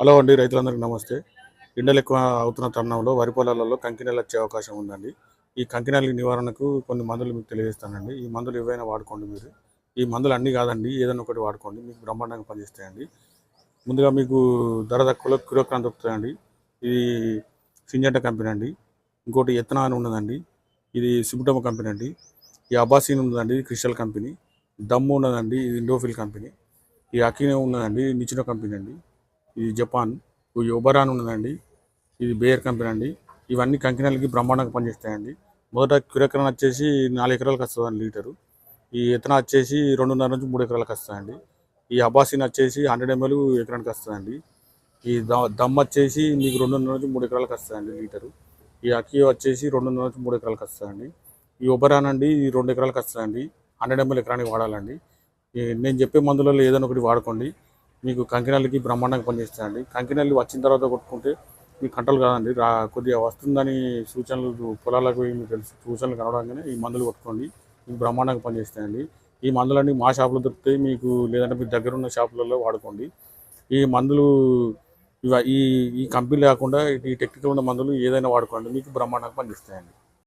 Hello అండి రైతులందరికీ నమస్తే. ఎండలు ఎక్కువ అవుతున్న తరుణంలో వరి పొలాలలో కంకినెలు వచ్చే అవకాశం ఉందండి. ఈ కంకినెల నివారణకు కొన్ని మందులు మీకు తెలియజేస్తానండి. ఈ మందులు ఏవైనా వాడుకోండి మీరు. ఈ మందులు అన్నీ కాదండి ఏదైనా ఒకటి వాడుకోండి మీకు బ్రహ్మాండంగా పనిచేస్తాయండి. ముందుగా మీకు ధర తక్కువలో కిలోక్రాన్ దొరుకుతాయండి ఇది సింజంట కంపెనీ అండి. ఇంకోటి ఎత్తనా అని ఉన్నదండి. ఇది సిబుటమ కంపెనీ అండి. ఈ అబాసీన్ ఉన్నదండి ఇది క్రిస్టల్ కంపెనీ. దమ్ము ఉన్నదండి ఇది ఇండోఫిల్ కంపెనీ. ఈ అకీనే ఉన్నదండి నిచ్చిన కంపెనీ అండి. ఇది జపాన్ ఈ ఒబరాన్ ఉన్నదండి. ఇది బేయర్ కంపెనీ అండి. ఇవన్నీ కంకినాలకి బ్రహ్మాండంగా పనిచేస్తాయండి. మొదట కిరకరణ వచ్చేసి నాలుగు ఎకరాలకు వస్తుందండి లీటరు. ఈ ఇతన వచ్చేసి రెండున్నర నుంచి మూడు ఎకరాలకు వస్తుందండి. ఈ అబాసిన్ వచ్చేసి హండ్రెడ్ ఎంఎల్ ఎకరానికి వస్తుందండి. ఈ ద- దమ్ వచ్చేసి మీకు రెండున్నర నుంచి మూడు ఎకరాలకు వస్తుందండి లీటరు. ఈ అకియో వచ్చేసి రెండున్నర నుంచి మూడు ఎకరాలకు వస్తుందండి. ఈ ఒబరాన్ అండి ఈ రెండు ఎకరాలకు వస్తుందండి. హండ్రెడ్ ఎంఎల్ ఎకరానికి వాడాలండి. నేను చెప్పే మందులలో ఏదైనా ఒకటి వాడుకోండి. మీకు కంకినల్లికి బ్రహ్మాండంగా పనిచేస్తాయండి కంకినల్లి వచ్చిన తర్వాత కొట్టుకుంటే మీకు కంట్రోల్ కాదండి. రా కొద్దిగా వస్తుందని సూచనలు పొలాలకు మీకు తెలుసు సూచనలు కనడంగానే ఈ మందులు కొట్టుకోండి. మీకు బ్రహ్మాండంగా పనిచేస్తాయండి. ఈ మందులన్నీ మా షాపులో దొరుకుతాయి. మీకు లేదంటే మీ దగ్గర ఉన్న షాపులలో వాడుకోండి. ఈ మందులు ఇవ ఈ ఈ కంపెనీ లేకుండా ఈ టెక్నికల్ ఉన్న మందులు ఏదైనా వాడుకోండి. మీకు బ్రహ్మాండంగా పనిచేస్తాయండి.